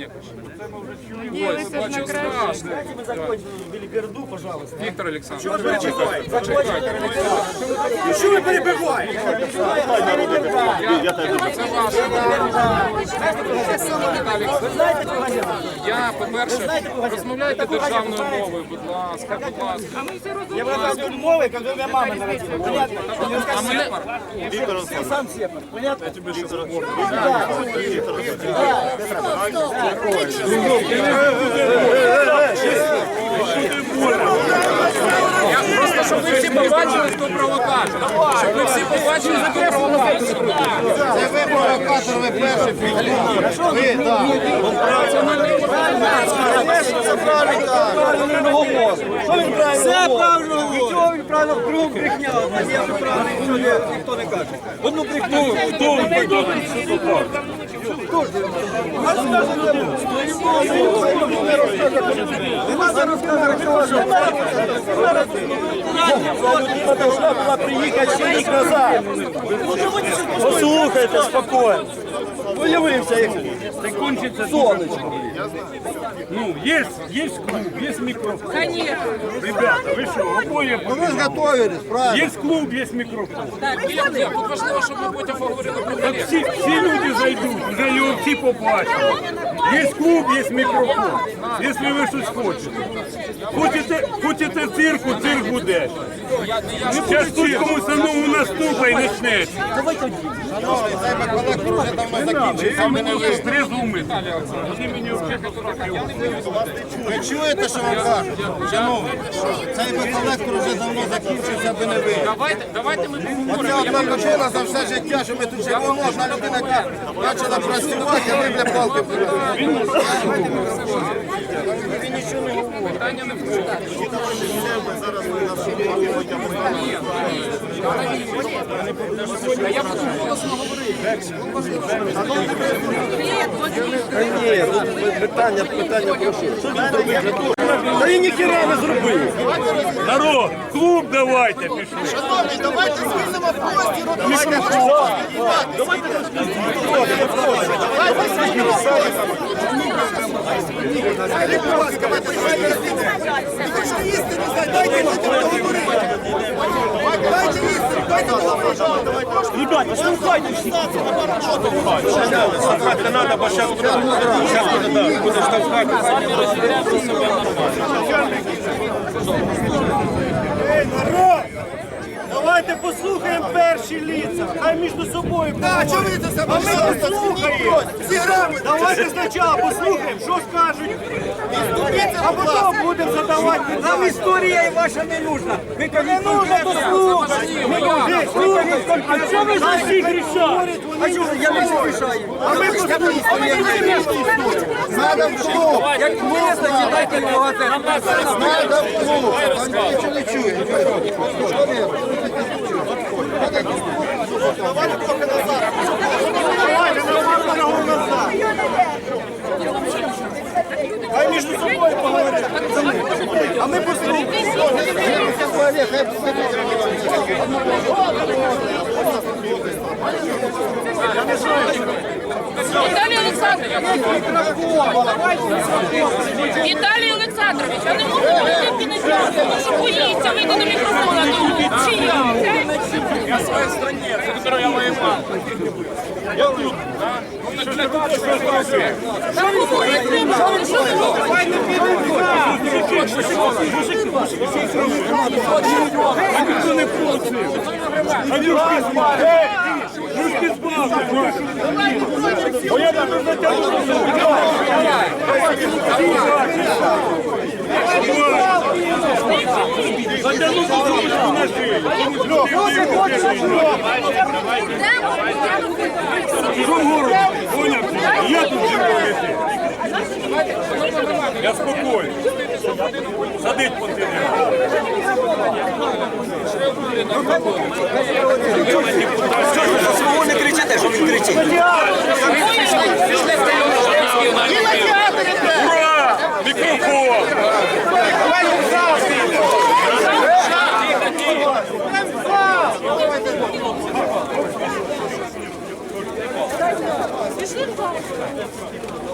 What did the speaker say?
Ні, Ой, бачу, страшно. Мы закончим Белгороду, пожалуйста. Віктор Олександрович, чекайте, чекайте. Що ви перебиваєте? Це ваше. Віталій, Я, по-перше, розмовляйте державною мовою, будь ласка, будь ласка. Я разговариваю мовой, как у меня мама народила. Понятно? А мене Ты сам сепар. Понятно? Я тебе Я просто щоб ви всі побачили, хто провокатор. Щоб ви всі побачили, хто провокатор. Це ви провокатор, ви перший підійшли. Ви, так. Все правильно говорить. Нічого він правильно кругом брехня. одна. Я правильно нічого ніхто не каже. Одну брехню. Хто Нема зараз Должна була приїхати через рік назад. Послухайте спокойно. Уявився, як сонечко. Ну, есть, есть клуб, есть микрофон. Конечно. Ребята, вы что, обоє Ви ж готовились, правильно? Есть клуб, есть микрофон. Ні, Тут важливо, щоб ми потім поговорили про Так всі, все люди зайдут, уже його все побачили. Є клуб, є мікрофон. Якщо ви щось хочете. Хочете, хочете цирку, цирк буде. Зараз тут комусь одному наступа і почнеться. Цей колектор вже давно закінчився. Ми не ви. Чуєте, що вам кажуть? Шановні, цей би колектор вже давно закінчився, би не ви. Давайте, давайте ми поговоримо. Оця одна людина за все життя, що ми тут живемо, одна людина, яка почала працювати, а ви для палки Питання не в цьому. А я буду голосно говорити. Ні, питання, питання про? Та він ніхіра не зробив. Народ, клуб давайте пішли. Шановні, давайте звільнимо простір. Ребята, слухайте всі. Слухати треба, бо зараз буде, буде штовхати. Народ! Давайте послухаємо перші ліца. Хай між собою А чого ви це А ми послухаємо. Всі. Давайте спочатку послухаємо, що скажуть. А потім будемо задавати. Нам історія і ваша не нужна. Ви не нужно дослухати. А що ви за всіх рішаєте? А що я не рішаю? А ми послухаємо. Надо в клуб. Як ми не дайте багато. Надо в клуб. Нічого не чують. Хай між собою поговорять. А ми послухаємо. Віталій Олександрович. Віталій Олександрович, а не можна мене кінотеатру, тому що боїться вийти до мікрофона. Чи я? Я в своей стране, за которую я воевал. Я тут. Так для того, что это Та говорить треба, але що ви робите? А юшки збавили. Юшки збавили. Бо я тебе затягну. Затягну кусочку на шию. Я спокійний. Садить по Чого не кричите, що він кричить? Ура! Мікрофон! Пішли в зал!